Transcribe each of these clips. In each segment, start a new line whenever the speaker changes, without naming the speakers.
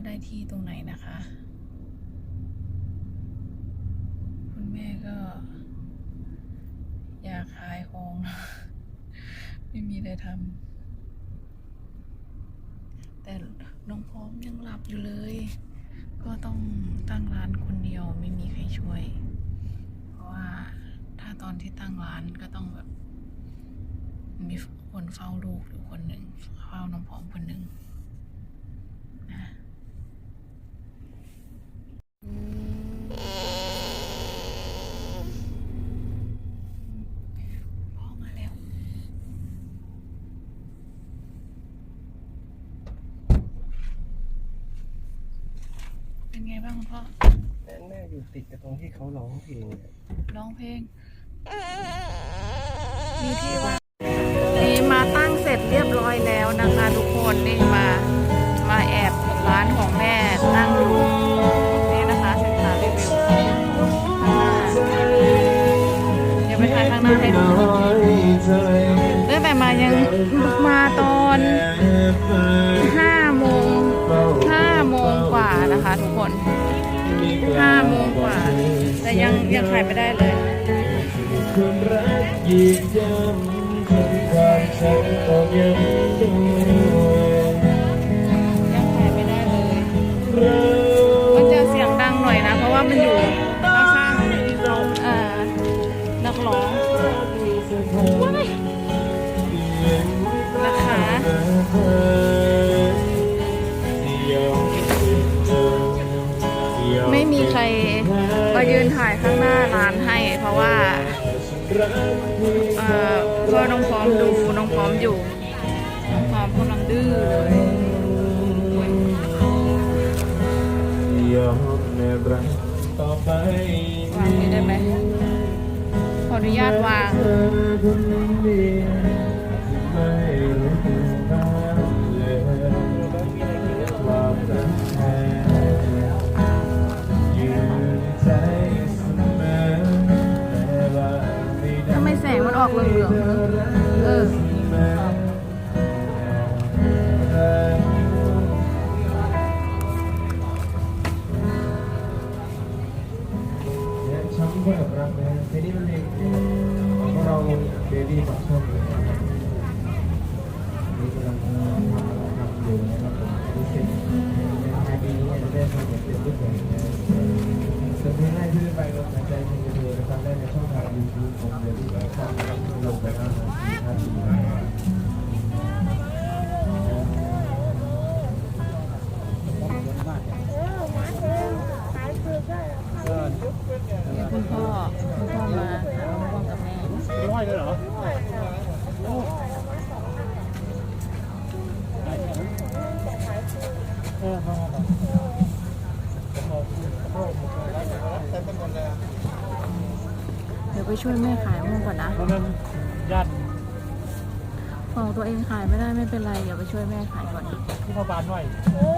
ว่าได้ที่ตรงไหนนะคะ คุณแม่ก็อยากขายของไม่มีอะไรทำแต่น้องพร้อมยังหลับอยู่เลย ก็ต้องตั้งร้านคนเดียวไม่มีใครช่วย เพราะว่าถ้าตอนที่ตั้งร้านก็ต้องแบบมีคนเฝ้าลูกอยู่คนหนึ่งเฝ้าน้องพร้อมคนหนึ่งนะพ่อมาแล้ว เป็น ไงบ้างคุณพ่อ
แม่อยู่ติดกับตรงที่เขาร้องเพลงเนี่ย
ร้องเพลงมีที่วางนี่มาตั้งเสร็จเรียบร้อยแล้วนะคะทุกคนนี่มามาแอบร้านของแม่ตั้งอยู่นี่นะคะสินค้ารีวิวข้างหน้าเดี๋ยวไปถ่ายข้างหน้าให้ดูตั้งแต่มายัง แต่ยังยังถ่ายไม่ได้เลย
คนรักยืนย้ำคนความฉันก็ยังดู
พ่อน้องพร้อมดูน้องพร้อมอยู่น้องพร้อมกำลังดื้อเลย
ยอมแนบรักต่อไป
วางนี้ได้ไหมขออนุญาตวาง
ออ
กเหลืองๆเออ
ช้ำก็แบบรักนะทีนี้มันเองของเราเบบี้ปักช่องเลยนี่กำลังทำอยู่นะครับผมรู้สึกในภายปีนี้จะได้ทำอย่างเต็มรูปแบบส่วนเพลงแรกที่ได้ไปลมหายใจเพลงเธอนะครับได้ในช่องทางยูทูบของเบบี้ปักช่อง เดี๋
ยวไปช่วยแม่ขายม่วงก่อนนะ
เพราะนั้นญาติ
ของตัวเองขายไม่ได้ไม่เป็นไร เดี๋ยวไปช่วยแม่ขายก่อน
ที่พ่อบานหน่อย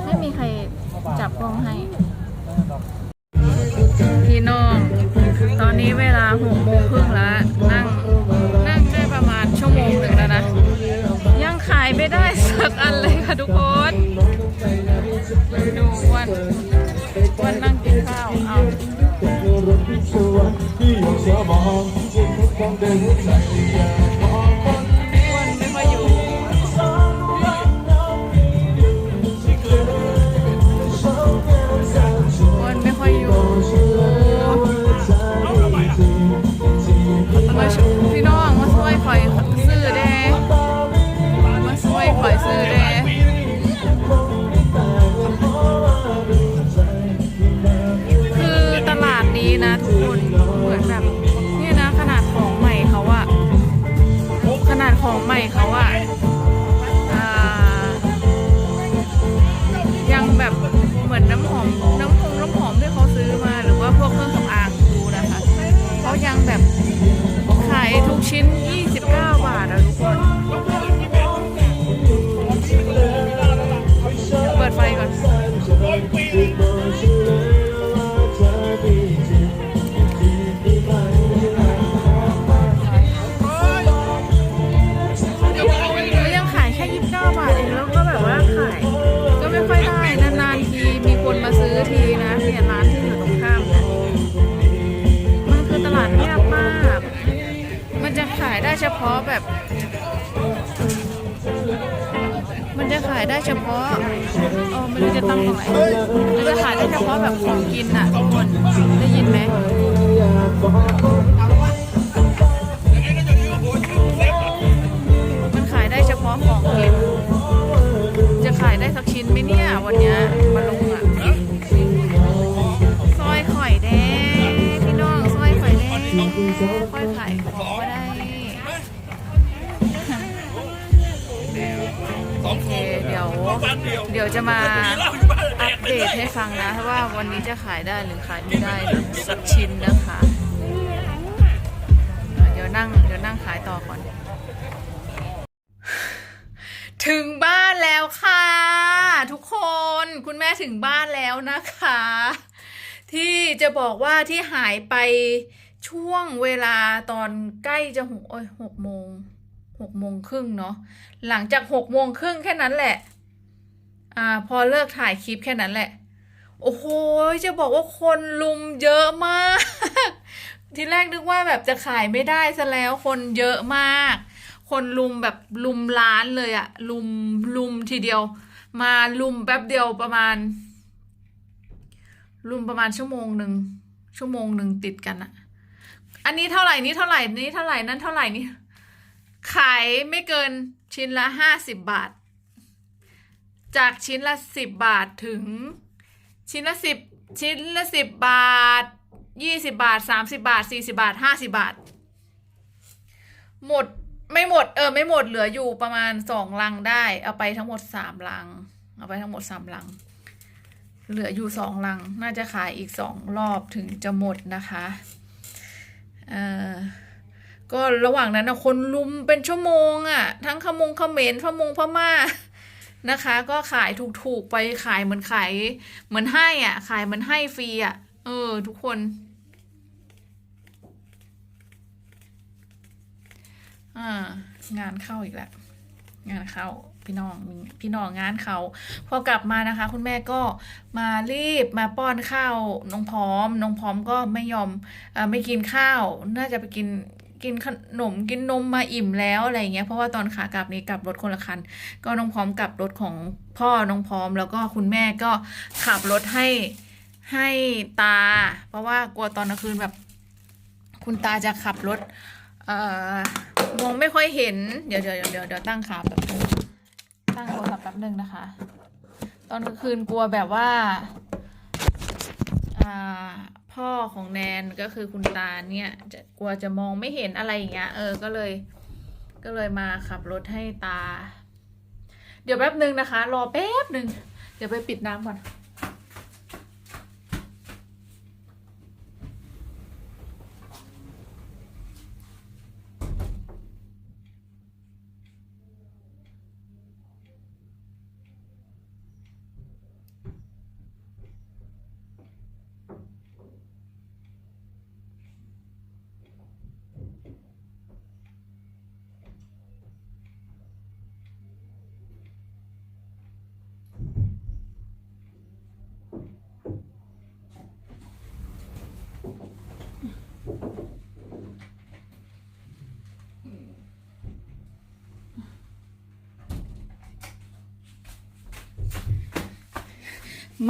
ไม่มีใครจับกล้องให้พี่น้อง ตอนนี้เวลาหกโมงครึ่งแล้วนั่งนั่งได้ประมาณชั่วโมงหนึ่งแล้วนะ ยังขายไม่ได้สักอันเลยค่ะทุกคนดูอ้วันอ้วันนั่งกินข้าวเอา อ้วัน พาะแบบ มันจะขายได้เฉพาะเออไม่รู้จะตั้งตรงไหนมันจะขายได้เฉพาะแบบของกินอะทุกคนได้ยินไหมมันขายได้เฉพาะของกิน จะขายได้สักชิ้นไหมเนี่ย วันเนี้ยมาลงอะซอยข่อยแดงพี่น้องซอยข่อยแดงค่อยขายของก็ได้ เดี๋ยวจะมาอัปเดตให้ฟังนะว่าวันนี้จะขายได้หรือขายไม่ได้สักชิ้นนะคะอะเดี๋ยวนั่งเดี๋ยวนั่งขายต่อก่อน ถึงบ้านแล้วค่ะ ทุกคนคุณแม่ถึงบ้านแล้วนะคะ ที่จะบอกว่าที่หายไปช่วงเวลาตอนใกล้จะหกโอ้ยหกโมงหกโมงครึ่งเนาะหลังจากหกโมงครึ่งแค่นั้นแหละ อ่า พอเลิกถ่ายคลิปแค่นั้นแหละ โอ้โห จะบอกว่าคนลุมเยอะมาก ทีแรกนึกว่าแบบจะขายไม่ได้ซะแล้วคนเยอะมาก คนลุมแบบลุมร้านเลยอะลุมลุมทีเดียว มาลุมแป๊บเดียวประมาณ ลุมประมาณชั่วโมงหนึ่งชั่วโมงหนึ่งติดกันอะอันนี้เท่าไหร่นี้เท่าไหร่นี้เท่าไหร่นั้นเท่าไหร่นี่ขายไม่เกินชิ้นละห้าสิบบาท จากชิ้นละสิบบาทถึง ชิ้นละสิบชิ้นละสิบบาทยี่สิบาทสามสิบาทสี่สิบาทห้าสิบาท หมดไม่หมดเออไม่หมดเหลืออยู่ประมาณสองลังได้ เอาไปทั้งหมดสามลัง เอาไปทั้งหมดสามลัง เหลืออยู่สองลัง น่าจะขายอีกสองรอบถึงจะหมดนะคะเออก็ระหว่างนั้นนะคนลุมเป็นชั่วโมงอะ่ะ ทั้งขมงเขมรพมงพม่า นะคะ ก็ขายถูกๆไปขายเหมือนขายเหมือนให้อะ ขายเหมือนให้ฟรีอะ เออ ทุกคนอ่างานเข้าอีกแล้วงานเข้าพี่น้องพี่น้องงานเขาพอกลับมานะคะ คุณแม่ก็มารีบมาป้อนข้าวน้องพร้อมน้องพร้อมก็ไม่ยอมอไม่กินข้าว น่าจะไปกิน กินขนมกินนมมาอิ่มแล้วอะไรเงี้ยเพราะว่าตอนขากลับนี่กลับรถคนละคัน ก็น้องพร้อมกลับรถของพ่อน้องพร้อม แล้วก็คุณแม่ก็ขับรถให้ให้ตา เพราะว่ากลัวตอนกลางคืนแบบ คุณตาจะขับรถเอ่อมองไม่ค่อยเห็น เดี๋ยวเดี๋ยวเดี๋ยวเดี๋ยวตั้งขาแบบตั้งโทรศัพท์แป๊บนึงนะคะ ตอนกลางคืนกลัวแบบว่าอ่า พ่อของแนนก็คือคุณตาเนี่ยจะกลัวจะมองไม่เห็นอะไรอย่างเงี้ย เออ ก็เลย ก็เลยมาขับรถให้ตา เดี๋ยวแป๊บนึงนะคะ รอแป๊บนึง เดี๋ยวไปปิดน้ำก่อน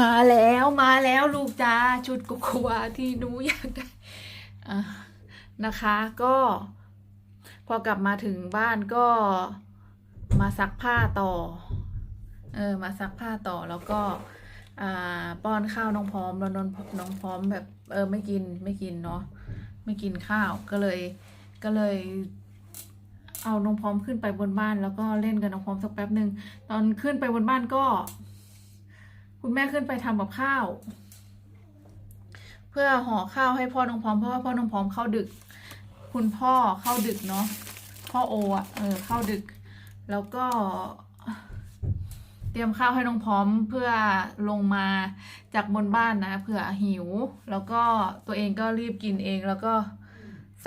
มาแล้วมาแล้วลูกจ้าชุดกุกวาที่หนูอยากได้นะคะ ก็ พอกลับมาถึงบ้านก็มาซักผ้าต่อ เออ มาซักผ้าต่อแล้วก็อ่าป้อนข้าวน้องพร้อมแล้วน้องน้องพร้อมแบบ เออ ไม่กินไม่กินเนาะไม่กินข้าวก็เลย ก็เลยเอาน้องพร้อมขึ้นไปบนบ้าน แล้วก็เล่นกับน้องพร้อมสักแป๊บหนึ่งตอนขึ้นไปบนบ้านก็ คุณแม่ขึ้นไปทำกับข้าว เพื่อห่อข้าวให้พ่อน้องพร้อมเพราะว่าพ่อน้องพร้อมเข้าดึก คุณพ่อเข้าดึกเนาะพ่อโออะเออเข้าดึก แล้วก็ เตรียมข้าวให้น้องพร้อมเพื่อลงมาจากบนบ้านนะเผื่อหิว แล้วก็ตัวเองก็รีบกินเองแล้วก็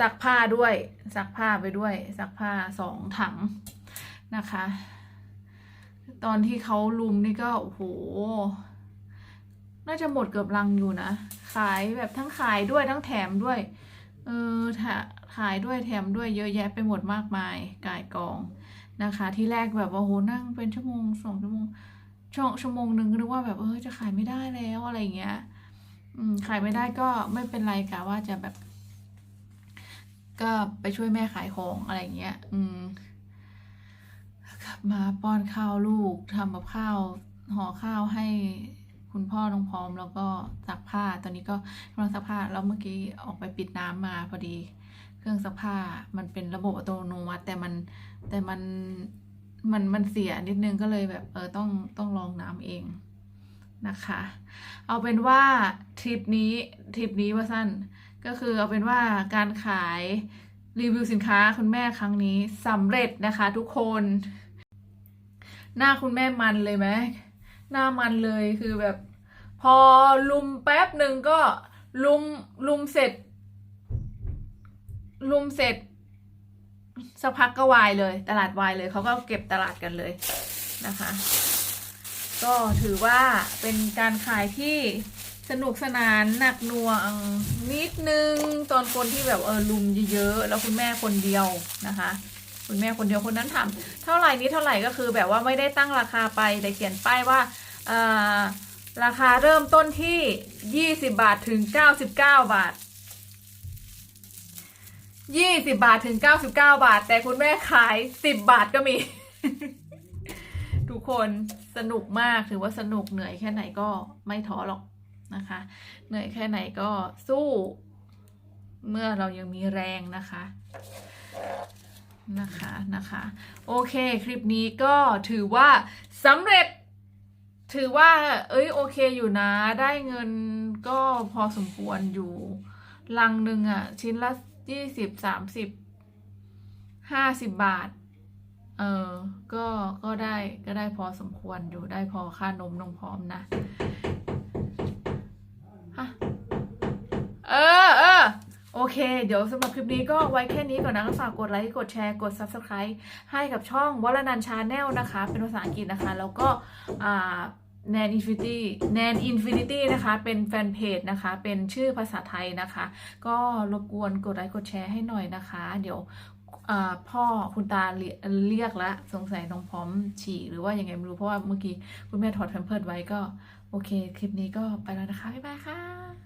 ซักผ้าด้วยซักผ้าไปด้วยซักผ้าสองถังนะคะ ตอนที่เขาลุมนี่ก็โอ้โห น่าจะหมดเกือบลังอยู่นะ ขายแบบทั้งขายด้วยทั้งแถมด้วย เออถ่าถ่ายด้วยแถมด้วยเยอะแยะไปหมดมากมายกายกองนะคะ ที่แรกแบบว่าโหนั่งเป็นชั่วโมงสองชั่วโมงช่วงชั่วโมงหนึ่งนึกว่าแบบเออจะขายไม่ได้แล้วอะไรอย่างเงี้ยอืมขายไม่ได้ก็ไม่เป็นไรกะว่าจะแบบ ก็ไปช่วยแม่ขายของอะไรอย่างเงี้ย อืม กลับมาป้อนข้าวลูกทำกับข้าวห่อข้าวให้คุณพ่อน้องพร้อมแล้วก็ซักผ้าตอนนี้ก็กำลังซักผ้าแล้วเมื่อกี้ออกไปปิดน้ำมาพอดี เครื่องซักผ้ามันเป็นระบบอัตโนมัติแต่มันแต่มันมันมันเสียนิดนึงก็เลยแบบเออต้องต้องลองน้ำเองนะคะ เอาเป็นว่าทริปนี้ทริปนี้ว่าสั้นก็คือเอาเป็นว่าการขายรีวิวสินค้าคุณแม่ครั้งนี้สำเร็จนะคะทุกคน หน้าคุณแม่มันเลยไหมหน้ามันเลยคือแบบ พอลุมแป๊บหนึ่งก็ลุมลุมเสร็จ ลุมเสร็จสักพักก็วายเลย ตลาดวายเลยเขาก็เก็บตลาดกันเลยนะคะ ก็ถือว่าเป็นการขายที่สนุกสนานหนักหน่วงนิดนึงตอนคนที่แบบเออลุมเยอะๆแล้วคุณแม่คนเดียวนะคะ คุณแม่คนเดียวคนนั้นถามเท่าไหร่นี้เท่าไหร่ก็คือ แบบว่าไม่ได้ตั้งราคาไปแต่เขียนป้ายว่าราคาเริ่มต้นที่ 20 บาทถึง 99 บาท 20 บาทถึง 99 บาท แต่คุณแม่ขาย 10 บาทก็มี ทุกคนสนุกมากถือว่าสนุกเหนื่อยแค่ไหนก็ไม่ท้อหรอกนะคะ เหนื่อยแค่ไหนก็สู้ เมื่อเรายังมีแรงนะคะ นะคะนะคะโอเคคลิปนี้ก็ถือว่าสำเร็จ ถือว่า เอ้ยโอเคอยู่นะ ได้เงินก็พอสมควรอยู่ ลังหนึ่งอะชิ้นละยี่สิบสามสิบห้าสิบบาท เออก็ก็ได้ก็ได้พอสมควรอยู่ได้พอค่านมนมพร้อมนะ ฮะ เออ โอเค เดี๋ยวสำหรับคลิปนี้ก็ไว้แค่นี้ก่อนนะฝากกดไลค์ กดแชร์ กด Subscribe ให้กับช่องวรนันชาแนลนะคะ เป็นภาษาอังกฤษนะคะ แล้วก็อ่า Nan Infinity Nan Infinity นะคะ เป็นแฟนเพจนะคะ เป็นชื่อภาษาไทยนะคะ ก็รบกวนกดไลค์ กดแชร์ให้หน่อยนะคะ เดี๋ยวพ่อคุณตาเรียเรียกละสงสัยน้องพร้อมฉี่หรือว่ายังไงไม่รู้เพราะว่าเมื่อกี้คุณแม่ถอดแพมเพิร์ดไว้ก็ โอเค คลิปนี้ก็ไปแล้วนะคะ บ๊ายบายค่ะ